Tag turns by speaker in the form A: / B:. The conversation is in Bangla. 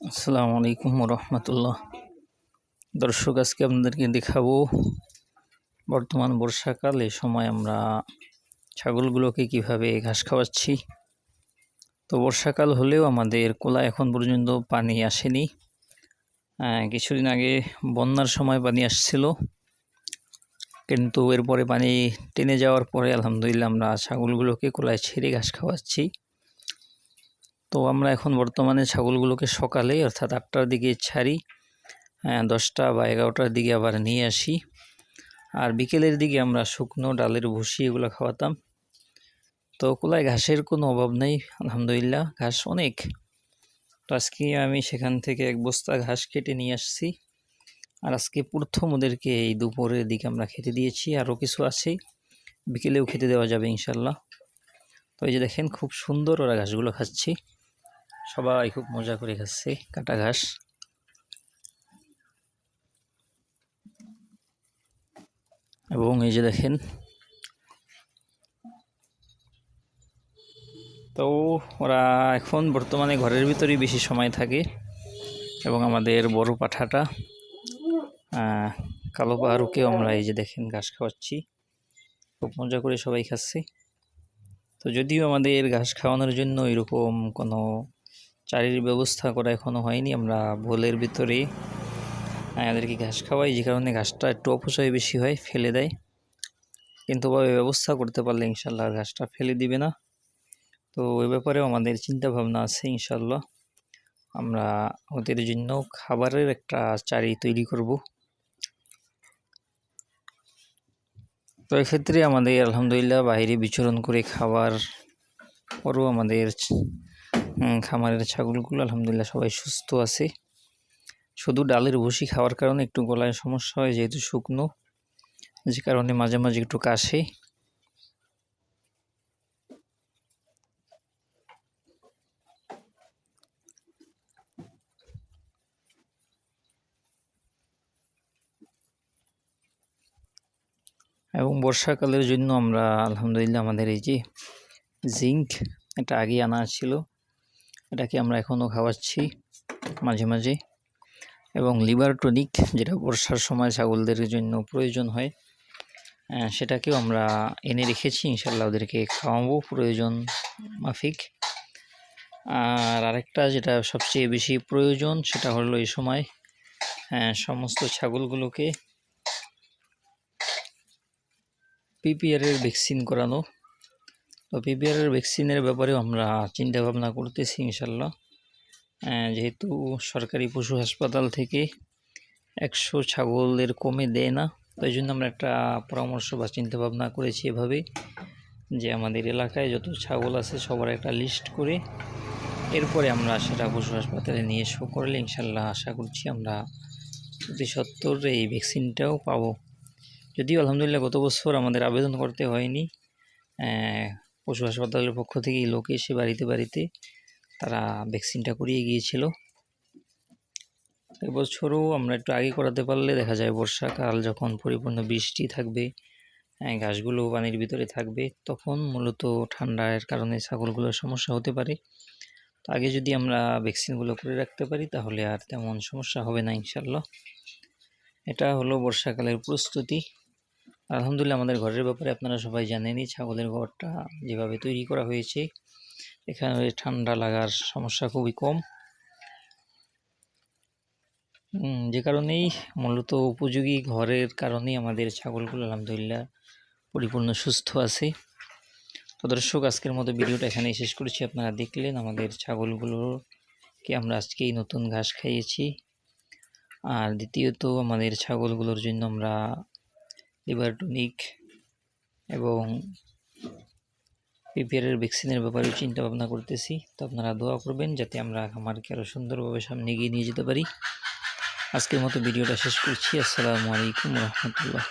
A: আসসালামু আলাইকুম রহমতুল্লাহ দর্শক, আজকে আপনাদেরকে দেখাবো বর্তমান বর্ষাকাল এই সময় আমরা ছাগলগুলোকে কীভাবে ঘাস খাওয়াচ্ছি। তো বর্ষাকাল হলেও আমাদের কোলা এখন পর্যন্ত পানি আসেনি। কিছুদিন আগে বন্যার সময় পানি আসছিল, কিন্তু এরপরে পানি টেনে যাওয়ার পরে আলহামদুলিল্লাহ আমরা ছাগলগুলোকে কোলায় ছেড়ে ঘাস খাওয়াচ্ছি। তো আমরা এখন বর্তমানে ছাগলগুলোকে সকালে অর্থাৎ আটটার দিকে ছাড়ি হ্যাঁ, দশটা বা এগারোটার দিকে আবার নিয়ে আসি। আর বিকেলের দিকে আমরা শুকনো ডালের ভুসি এগুলো খাওয়াতাম। তো কোলায় ঘাসের কোনো অভাব নেই আলহামদুলিল্লাহ ঘাস অনেক। তো আজকে আমি সেখান থেকে এক বস্তা ঘাস কেটে নিয়ে আসছি। আর আজকে প্রথম ওদেরকে এই দুপুরের দিকে আমরা খেতে দিয়েছি আরও কিছু আছে। বিকেলেও খেতে দেওয়া যাবে ইনশাল্লাহ। তো এই যে দেখেন খুব সুন্দর ওরা ঘাসগুলো খাচ্ছি। সবাই খুব মজা করে খাচ্ছে, কাটা ঘাস। এবং এই যে দেখেন, তো ওরা এখন বর্তমানে ঘরের ভিতরেই বেশি সময় থাকে এবং আমাদের বড় পাঠাটা কালো পাহাড়ুকেও আমরা এই যে দেখেন ঘাস খাওয়াচ্ছি। খুব মজা করে সবাই খাচ্ছে। তো যদিও আমাদের ঘাস খাওয়ানোর জন্য এরকম কোনো চারির ব্যবস্থা করা এখনও হয়নি, আমরা ভোলের ভিতরে আমাদেরকে ঘাস খাওয়াই, যে কারণে ঘাসটা একটু অপচয় বেশি হয়, ফেলে দেয়। কিন্তু ওভাবে ব্যবস্থা করতে পারলে ইনশাল্লাহ ঘাসটা ফেলে দিবে না। তো ওই ব্যাপারেও আমাদের চিন্তা ভাবনা আছে ইনশাল্লাহ। আমরা ওদের জন্য খাবারের একটা চারি তৈরি করব। তো এক্ষেত্রে আমাদের আলহামদুলিল্লাহ বাইরে বিচরণ করে খাবার পরও আমাদের খামারের ছাগলগুলো, আলহামদুলিল্লাহ সবাই সুস্থ আছে। শুধু ডালের ভুসি খাওয়ার কারণে একটু গলায় সমস্যা হয়, যেহেতু শুকনো, যে কারণে মাঝে মাঝে একটু কাশে। এবং বর্ষাকালের জন্য আমরা, আলহামদুলিল্লাহ আমাদের এই যে জিঙ্ক, এটা আগে আনা ছিল। এটাকে আমরা এখনও খাওয়াচ্ছি মাঝে মাঝে। এবং লিভার টনিক, যেটা বর্ষার সময় ছাগলদের জন্য প্রয়োজন হয় সেটাকেও আমরা এনে রেখেছি। ইনশাল্লাহ ওদেরকে খাওয়াবো, প্রয়োজন মাফিক। আর আরেকটা যেটা সবচেয়ে বেশি প্রয়োজন, সেটা হলো এই সময় সমস্ত ছাগলগুলোকে পিপিআরের ভ্যাকসিন করানো। তো পিপিআরের ভ্যাকসিনের ব্যাপারেও আমরা চিন্তা ভাবনা করতেছি ইনশাল্লাহ যেহেতু সরকারি পশু হাসপাতাল থেকে একশো ছাগলের কমে দেয় না, তাই জন্য আমরা একটা পরামর্শ বা চিন্তা ভাবনা করেছি এভাবে যে আমাদের এলাকায় যত ছাগল আছে সবার একটা লিস্ট করে এরপরে আমরা সেটা পশু হাসপাতালে নিয়ে শো করলে ইনশাল্লাহ আশা করছি আমরা অতি সত্তর এই ভ্যাকসিনটাও পাবো। যদিও আলহামদুলিল্লাহ গত বছর আমাদের আবেদন করতে হয়নি পশু হাসপাতালের পক্ষ থেকে লোক এসে বাড়িতে বাড়িতে তারা ভ্যাকসিনটা করিয়ে গিয়েছিল। এবছরও আমরা একটু আগে করাতে পারলে দেখা যায় বর্ষাকাল যখন পরিপূর্ণ বৃষ্টি থাকবে হ্যাঁ, ঘাসগুলো পানির ভিতরে থাকবে তখন মূলত ঠান্ডার কারণে ছাগলগুলোর সমস্যা হতে পারে। তো আগে যদি আমরা ভ্যাকসিনগুলো করে রাখতে পারি তাহলে আর তেমন সমস্যা হবে না ইনশাল্লাহ এটা হলো বর্ষাকালের প্রস্তুতি। আলহামদুলিল্লাহ, আমাদের ঘরের ব্যাপারে আপনারা সবাই জানেনই, ছাগলের ঘরটা যেভাবে তৈরি করা হয়েছে, এখানে ঠান্ডা লাগার সমস্যা খুবই কম। যে কারণেই মূলত উপযোগী ঘরের কারণেই আমাদের ছাগলগুলো আলহামদুলিল্লাহ পরিপূর্ণ সুস্থ আছে। তো দর্শক, আজকের মতো ভিডিওটা এখানেই শেষ করেছি। আপনারা দেখলেন আমাদের ছাগলগুলোকে আমরা আজকেই নতুন ঘাস খাইয়েছি। আর দ্বিতীয়ত, আমাদের ছাগলগুলোর জন্য আমরা লিভার টনিক এবং পিপিআরের ভ্যাকসিনের ব্যাপারেও চিন্তা ভাবনা করতেছি। তো আপনারা দোয়া করবেন যাতে আমরা খামারকে আরও সুন্দরভাবে সামনে এগিয়ে নিয়ে যেতে পারি। আজকের মতো ভিডিওটা শেষ করছি। আসসালামু আলাইকুম রহমতুল্লাহ।